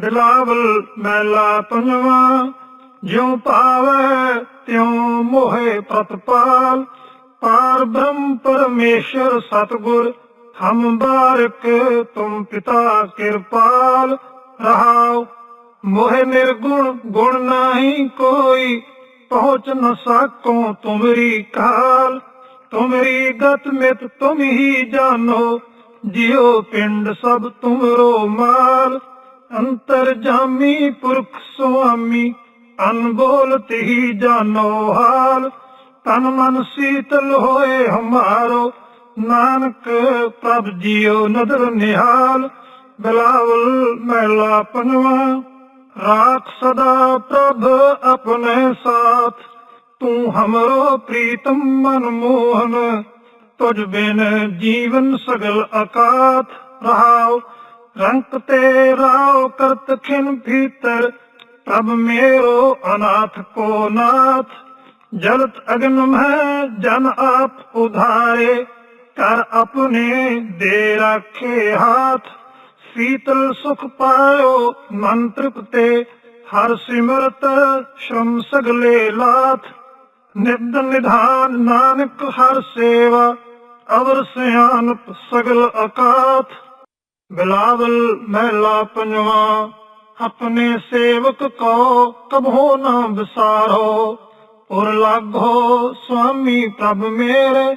ਬਿਲਾਵਲ ਮੈਲਾ ਪੰਜਵਾ, ਜਿਉ ਪਾਵੈ ਤਿਉ ਮੋਹਿ ਪ੍ਰਤਪਾਲ। ਪਾਰ ਬ੍ਰਹਮ ਪਰਮੇਸ਼ਰ ਸਤਗੁਰ, ਹਮ ਬਾਰਕ ਤੁਮ ਪਿਤਾ ਕਿਰਪਾਲ। ਰਹਾਉ ਮੋਹਿ ਨਿਰਗੁਣ, ਗੁਣ ਨਹੀਂ ਕੋਈ, ਪਹੁੰਚ ਨ ਸਕੋ ਤੁਮਰੀ ਕਾਲ ਤੁਮਰੀ ਗਤ ਮਿਤ ਤੁਮ ਹੀ ਜਾਣੋ, ਜਿਉ ਪਿੰਡ ਸਭ ਤੁਮਰੋ ਮਾਲ। ਅੰਤਰ ਜਾਮੀ ਪੁਰਖ ਸੁਆਮੀ ਅਨਬੋਲ ਤਹੀ ਜਾਣੋ ਹਾਲ। ਤਨ ਮਨ ਸੀਤਲ ਹੋਏ ਹਮਾਰੋ, ਨਾਨਕ ਪ੍ਰਭ ਜੀਓ ਨਦਰ ਨਿਹਾਲ। ਬਿਲਾਵਲ ਮਹਿਲਾ ਪੰਜਵਾ, ਰਾਖ ਸਦਾ ਪ੍ਰਭ ਆਪਣੇ ਸਾਥ। ਤੂੰ ਹਮਰੋ ਪ੍ਰੀਤਮ ਮਨ ਮੋਹਨ, ਤੁਝ ਬਿਨ ਜੀਵਨ ਸਗਲ ਅਕਾਤ ਰਹਾਉ। ਰੰਕ ਤੇ ਰਾਉ ਕਰਤ ਖਿਨ ਭੀਤਰ, ਪ੍ਰਭ ਮੇਰੋ ਅਨਾਥ ਕੋ ਨਾਥ। ਜਲਤ ਅਗਨ ਮੈਂ ਜਨ ਆਪ ਉਧਾਰੇ, ਕਰ ਆਪਣੇ ਦੇ ਰਾਖੇ ਹਾਥ। ਸੀਤਲ ਸੁਖ ਪਾਇਓ ਮਨ ਤ੍ਰਿਪਤੇ ਹਰ ਸਿਮਰਤ ਸ਼ਰਮ ਸਗਲੇ ਲਾਥ। ਨਿਰਦ ਨਿਧਾਨ ਨਾਨਕ ਹਰ ਸੇਵਾ, ਅਵਰ ਸਿਆਨਪ ਸਗਲ ਅਕਾਥ। ਬਿਲਾਵਲ ਮਹਿਲਾ ਪੰਜਵਾ, ਆਪਣੇ ਸੇਵਕ ਕੋ ਕਬਹੋ ਨਾ ਵਿਸਾਰੋ, ਪੁਰ ਲਾਗੋ ਸੁਆਮੀ ਪ੍ਰਭ ਮੇਰੇ,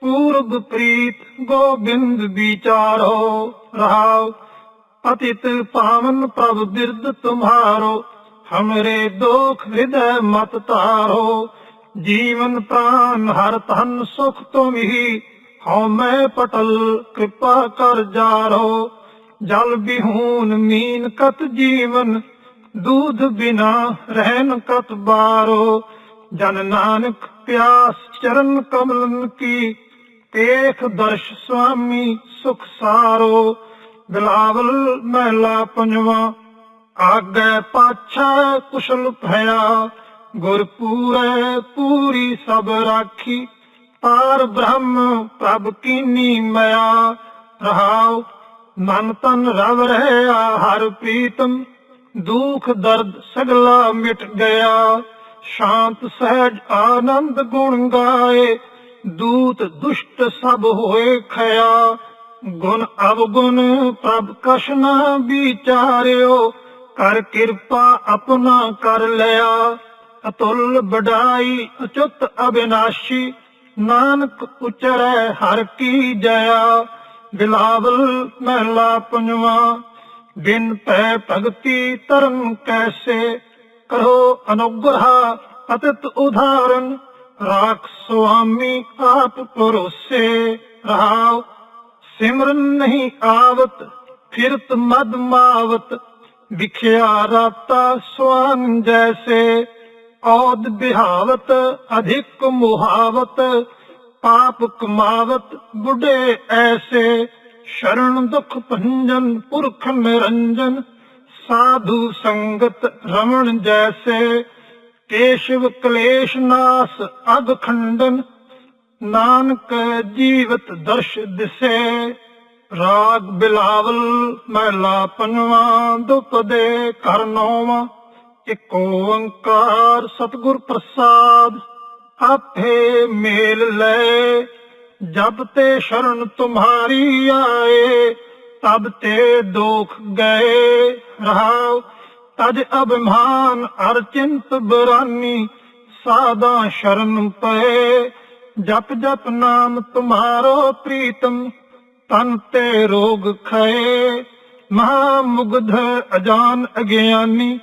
ਪੂਰਬ ਪ੍ਰੀਤ ਗੋਬਿੰਦ ਵਿਚਾਰੋ, ਰਹਾਉ ਪਤਿਤ ਪਾਵਨ ਪ੍ਰਭ ਬਿਰਦ ਤੁਮਹਾਰੋ ਹਮਰੇ ਦੋਖ ਹਿਰਦੈ ਮਤ ਤਾਰੋ ਜੀਵਨ ਪ੍ਰਾਨ ਹਰ ਤਨ ਸੁਖ ਤੁਮ ਹਉ ਮੈਂ ਪਟਲ ਕਿਰਪਾ ਕਰ ਜਾਰੋ ਜਲ ਬਿਹੂਨ ਮੀਨ ਕਤ ਜੀਵਨ, ਦੂਧ ਬਿਨਾ ਰਹਿਨ ਕਤ ਬਾਰੋ। ਜਨ ਨਾਨਕ ਪਿਆਸ ਚਰਨ ਕਮਲਨ ਕੀ, ਤੇਖ ਦਰਸ਼ ਸੁਆਮੀ ਸੁਖ ਸਾਰੋ। ਬਿਲਾਵਲ ਮਹਿਲਾ ਪੰਜਵਾ, ਆਗੇ ਪਾਛਾ ਕੁਸ਼ਲ ਭਇਆ। ਗੁਰ ਪੂਰੇ ਪੂਰੀ ਸਭ ਰਾਖੀ ਪਾਰ ਬ੍ਰਹਮ ਪ੍ਰਭ ਕੀਨੀ ਮਇਆ ਰਹਾਉ, ਮਨ ਤਨ ਰਵ ਰਹਿਆ ਹਰ ਪ੍ਰੀਤਮ, ਦੁਖ ਦਰਦ ਸਗਲਾ ਮਿਟ ਗਿਆ। ਸ਼ਾਂਤ, ਸਹਿਜ, ਆਨੰਦ ਗੁਣ ਗਾਏ, ਦੂਤ, ਦੁਸ਼ਟ ਸਭ ਹੋਏ ਖਿਆ ਗੁਣ ਅਵਗੁਣ ਪ੍ਰਭ ਕਸ਼ਨਾ ਨਾ ਵਿਚਾਰਿਓ, ਕਰ ਕਿਰਪਾ ਆਪਣਾ ਕਰ ਲਿਆ। ਅਤੁੱਲ ਬੜਾਈ ਅਚੁੱਤ ਅਬਿਨਾਸ਼ੀ ਨਾਨਕ ਉਚਰੈ ਹਰ ਕੀ ਜਇਆ, ਬਿਲਾਵਲ ਮਹਿਲਾ ਪੰਜਵਾ, ਬਿਨ ਪੈ ਭਗਤੀ ਧਰਮ ਕੈਸੇ, ਕਰੋ ਅਨੁਗ੍ਰਹ ਪਤਿਤ ਉਧਾਰਨ, ਰਾਖ ਸੁਆਮੀ ਆਪ ਪਰੋਸੇ ਰਹਾਉ, ਸਿਮਰਨ ਨਹੀਂ ਆਵਤ, ਫਿਰਤ ਮਦ ਮਾਵਤ, ਵਿਖਿਆ ਰਾਤਾ ਸਵਾਨ ਜੈਸੇ। ਔਦ ਬਿਹਾਵਤ, ਅਧਿਕ ਮੁਹਾਵਤ, ਪਾਪ ਕਮਾਵਤ, ਬੁਢੇ ਐਸੇ, ਸ਼ਰਨ ਦੁਖ ਭੰਜਨ, ਪੁਰਖ ਨਿਰੰਜਨ, ਸਾਧੂ ਸੰਗਤ ਰਮਣ ਜੈਸੇ, ਕੇਸ਼ਵ ਕਲੇਸ਼ ਨਾਸ, ਅਗ ਖੰਡਨ, ਨਾਨਕ ਜੀਵਤ ਦਰਸ਼ ਦਿਸੇ, ਰਾਗ ਬਿਲਾਵਲ, ਮਹਿਲਾ ਪੰਜਵਾ, ਦੁਪਦੇ ਕਰ ਨੌਵਾਂ। ਇੱਕ ਓੰਕਾਰ ਸਤਿਗੁਰ ਪ੍ਰਸਾਦ, ਆਪੇ ਮੇਲ ਲੈ। ਜਬ ਤੇ ਸ਼ਰਨ ਤੁਮਾਰੀ ਆਏ, ਤਬ ਤੇ ਦੁਖ ਗਏ। ਰਹਾਉ, ਤਜ ਅਭਿਮਾਨ ਅਰ ਚਿੰਤ ਬਰਾਨੀ ਸਾਦਾ ਸ਼ਰਨ ਪਏ। ਜਪ ਜਪ ਨਾਮ ਤੁਮਾਰੋ ਪ੍ਰੀਤਮ, ਤਨ ਤੇ ਰੋਗ ਖਏ। ਮਹਾ ਮੁਗਧ ਅਜਾਨ ਅਗਿਆਨੀ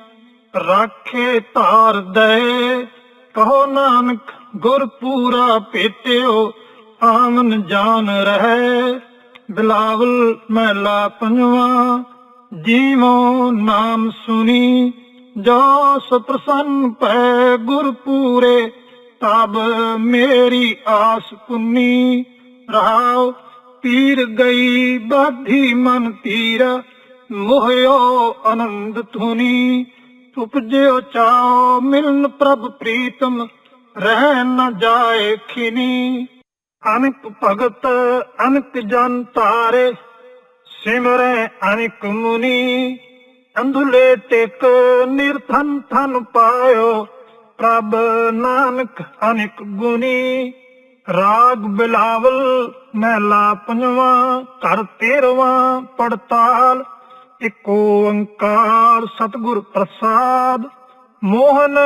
ਰਾਖੇ ਧਾਰ ਦੇ ਕਹੋ ਨਾਨਕ ਗੁਰ ਪੂਰਾ ਭੇਟਿਓ ਆਮਨ ਜਾਨ ਰਹੇ। ਬਿਲਾਵਲ ਮਹਿਲਾ ਪੰਜਵਾ, ਜੀਵੋ ਨਾਮ ਸੁਣੀ। ਜੋ ਸਤਸੰਨ ਪੈ ਗੁਰ ਪੂਰੇ ਤਬ ਮੇਰੀ ਆਸ ਪੁੰਨੀ। ਰਹਾਉ ਪੀਰ ਗਈ ਬਾਧੀ ਮਨ ਤੀਰ, ਮੋਹਿਓ ਆਨੰਦ ਧੁਨੀ। ਉਪਜਿਓ ਚਾਓ ਮਿਲਨ ਪ੍ਰਭ ਪ੍ਰੀਤਮ, ਰਹਿ ਨ ਜਾਏ ਖਿਨੀ। ਅਨਕ ਭਗਤ, ਅਨਕ ਜਨ ਤਾਰੇ ਸਿਮਰੈ ਅਨਕ ਮੁਨੀ। ਅੰਧੁਲੇ ਟਿਕ ਨਿਰਥਨ ਥਨ ਪਾਇਓ, ਪ੍ਰਭ ਨਾਨਕ ਅਨਿਕ ਗੁਨੀ। ਰਾਗ ਬਿਲਾਵਲ, ਮਹਿਲਾ ਪੰਜਵਾਂ, ਘਰ ਤੇਰਵਾਂ, ਪੜਤਾਲ ਇੱਕ ਓੰਕਾਰ ਸਤਿਗੁਰ ਪ੍ਰਸਾਦ, ਮੋਹਨ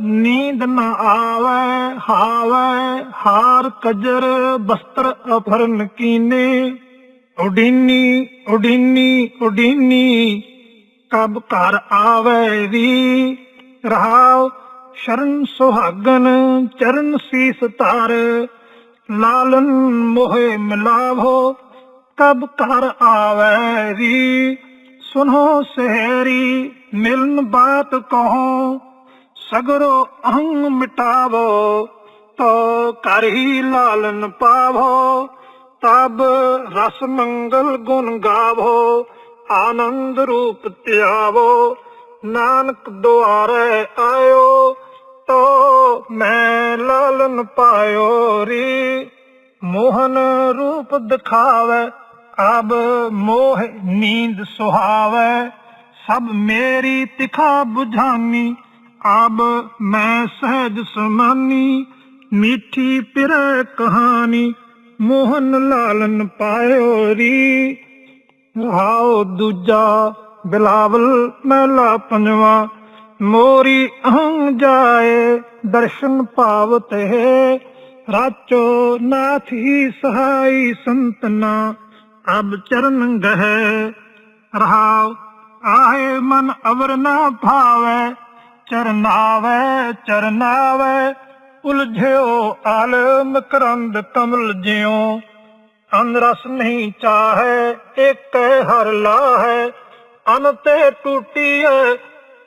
ਨੀਂਦ ਨਾ ਆਵੇ, ਹਾਵੇ, ਹਾਰ ਕਜਰ ਬਸਤਰ ਅਫਰਨ ਕੀਨੇ। ਉਡੀਨੀ ਉਡੀਨੀ ਉਡੀਨੀ, ਕਬ ਘਰ ਆਵੇ ਵੀ। ਰਹਾਉ ਸ਼ਰਨ ਸੁਹਾਗਨ, ਚਰਨ ਸੀਸ ਧਾਰ, ਲਾਲਨ ਮੋਹਿ ਮਿਲਾਵੋ, ਕਬ ਘਰ ਆਵੇ ਵੀ। ਸੁਨੋ ਸਹਿਰੀ, ਮਿਲਨ ਬਾਤ ਕਹੋ, ਸਗਰੋ ਅਹੰ ਮਿਟਾਵੋ, ਤੋ ਕਰ ਹੀ ਲਾਲਨ ਪਾਵੋ, ਤਬ ਰਸ ਮੰਗਲ ਗੁਣ ਗਾਵੋ, ਆਨੰਦ ਰੂਪ ਧਿਆਵੋ, ਨਾਨਕ ਦੁਆਰੇ ਆਇਓ, ਤੋ ਮੈਂ ਲਾਲਨ ਪਾਇਓ ਰੀ, ਮੋਹਨ ਰੂਪ ਦਿਖਾਵੇ ਅਬ ਮੋਹ ਨੀਂਦ ਸੁਹਾਵੇ, ਸਭ ਮੇਰੀ ਤਿਖਾ 부ਝਾਨੀ ਅਬ ਮੈਂ ਸਹਿਜ ਸਮਾਨੀ, ਮਿੱਠੀ ਪਿਰ ਕਹਾਣੀ, ਮੋਹਨ ਲਾਲਨ ਪਾਇਓ ਰੀ। ਰਹਾਉ ਦੂਜਾ ਬਿਲਾਵਲ ਮਹਿਲਾ ਪੰਜਵਾ, ਮੋਰੀ ਅਹੰ ਜਾਏ ਦਰਸ਼ਨ ਪਾਵਤ ਹੈ ਰਾਚੋ ਨਾਥੀ ਸਹਾਈ ਸੰਤਨਾ। ਅਬ ਚਰਨ ਗਹਿ, ਰਹਾਉ, ਆਏ ਮਨ ਅਵਰ ਨਾ ਭਾਵੇ ਚਰਨਾਵੇ ਚਰਨਾਵੇ ਉਲਝਿਓ ਆਲਮ ਕਰੰਦ ਕਮਲ ਜਿਉ, ਅਨਰਸ ਨਹੀਂ ਚਾਹੇ ਇੱਕ ਹਰ ਲਾਹੈ, ਅਨ ਤੇ ਟੂਟੀਐ,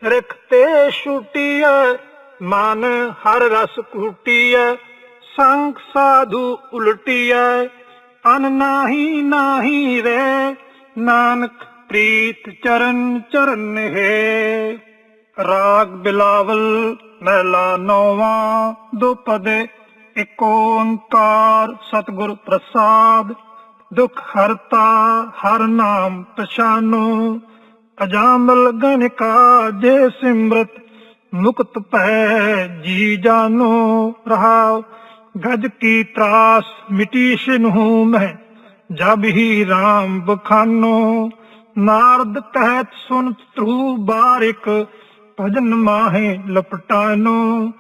ਰਿਖ ਤੇ ਛੂਟੀਐ, ਮਨ ਹਰ ਰਸ ਕੂਟੀਐ ਸੰਗ ਸਾਧੂ ਉਲਟੀ ਉਲਟੀਐ ਅਨ ਨਾਹੀ ਨਾਹੀ ਰੇ, ਨਾਨਕ ਪ੍ਰੀਤ ਚਰਨ ਚਰਨ ਹੈ। ਰਾਗ ਬਿਲਾਵਲ ਮਹਿਲਾ ਨੌਵਾਂ, ਦੋ ਪਦੇ ਓੰਕਾਰ ਸਤਿਗੁਰ ਪ੍ਰਸਾਦ। ਦੁਖ ਹਰਤਾ ਹਰ ਨਾਮ ਪਛਾਨੋ, ਅਜਾਮਲ ਗਣਕਾ ਜੇ ਸਿਮਰਤ, ਮੁਕਤ ਪੈ ਜੀ ਜਾਨੋ। ਰਹਾਉ ਗਜ ਕੀ ਤਰਾਸ ਮਿਟੀ ਸਿਨਹੂ ਮੈਂ ਜਬ ਹੀ RAM ਬਖਾਨੋ। ਨਾਰਦ ਕਹਿਤ ਸੁਨ ਤੂ ਬਾਰਿਕ, ਭਜਨ ਮਾਹੇ ਲਪਟਾਨੋ।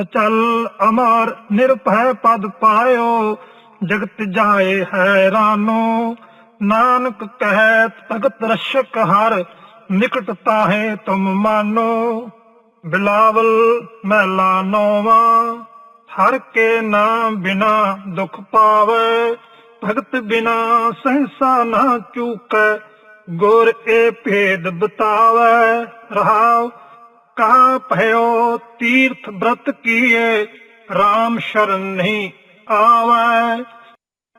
ਅਚਲ ਅਮਰ ਨਿਰਭੈ ਪਦ ਪਾਇਓ, ਜਗਤ ਜਾਏ ਹੈਰਾਨੋ। ਨਾਨਕ ਕਹਿਤ ਭਗਤ ਰਸ਼ਕ ਹਰ, ਨਿਕਟ ਤਾਹੇ ਤੁਮ ਮਾਨੋ। ਬਿਲਾਵਲ ਮਹਿਲਾ ਨੋਵਾ। ਹਰ ਕੇ ਨਾਮ ਬਿਨਾ ਦੁਖ ਪਾਵੇ, ਭਗਤ ਬਿਨਾ ਸਹਸਾ ਨਾ ਚੂਕੈ, ਗੁਰ ਏ ਭੇਦ ਬਤਾਵੇ। ਰਹਾਉ, ਕਹਾ ਭਇਓ, ਤੀਰਥ ਬ੍ਰਤ ਕੀਏ RAM ਸ਼ਰਨ ਨਹੀਂ ਆਵੈ।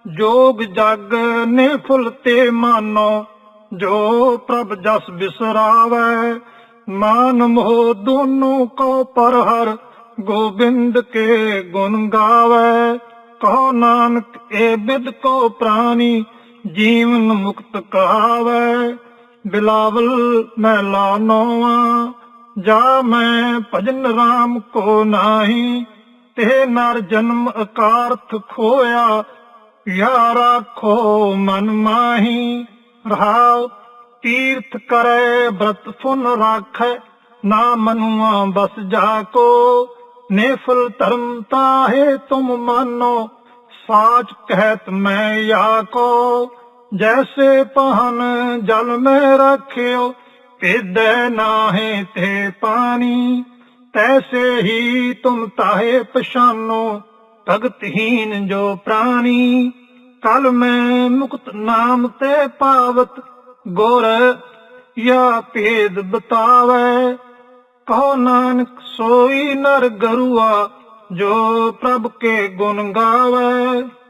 ਜੋਗ ਜਗ ਨੇ ਫੁੱਲ ਤੇ ਮਾਨੋ, ਜੋ ਪ੍ਰਭ ਜਸ ਬਿਸਰਾਵੈ। ਮਾਨ ਮੋਹ ਦੋਨੋਂ ਕੋ ਪਰ ਹਰ ਗੋਬਿੰਦ ਕੇ ਗੁਣ ਗਾਵੈ, ਕਹੋ ਨਾਨਕ ਏ ਬਿਦ ਕੋ ਪ੍ਰਾਨੀ, ਜੀਵਨ ਮੁਕਤ ਕਹਾਵੈ। ਬਿਲਾਵਲ ਮੈਂ ਨੋਵਾ, ਜਾ ਮੈਂ ਭਜਨ RAM ਕੋ ਨਾਹੀ, ਤੇ ਨਰ ਜਨਮ ਅਕਾਰਥ ਖੋਇਆ ਯਾ ਰਾਖੋ ਮਨ ਮਾਹੀ। ਰਹਾਉ ਤੀਰਥ ਕਰੈ, ਬ੍ਰਤ ਫੁਨ ਰਾਖੈ, ਨਾ ਮਨੁਆ ਬਸ ਜਾ ਕੋ। ਨੇਫਲ ਧਰਮ ਤਾਹੇ ਤੁਮ ਮਾਨੋ, ਸਾਚ ਕਹਿਤ ਮੈਂ ਯਾ ਕੋ। ਜੈਸੇ ਪਹਨ ਜਲ ਮੈਂ ਰੱਖਿਓ, ਭੇਦੈ ਨਾਹੇ ਤੇ ਪਾਣੀ। ਤੈਸੇ ਹੀ ਤੁਮ ਤਾਹੇ ਪਛਾਨੋ, ਭਗਤਹੀਨ ਜੋ ਪ੍ਰਾਣੀ। ਕਲ ਮੈਂ ਮੁਕਤ ਨਾਮ ਤੇ ਪਾਵਤ, ਗੁਰ ਯਾ ਭੇਦ ਬਤਾਵੇ। ਕਹੋ ਨਾਨਕ ਸੋਈ ਨਰ ਗਰੂਆ ਜੋ ਪ੍ਰਭ ਕੇ ਗੁਣ ਗਾਵੇ।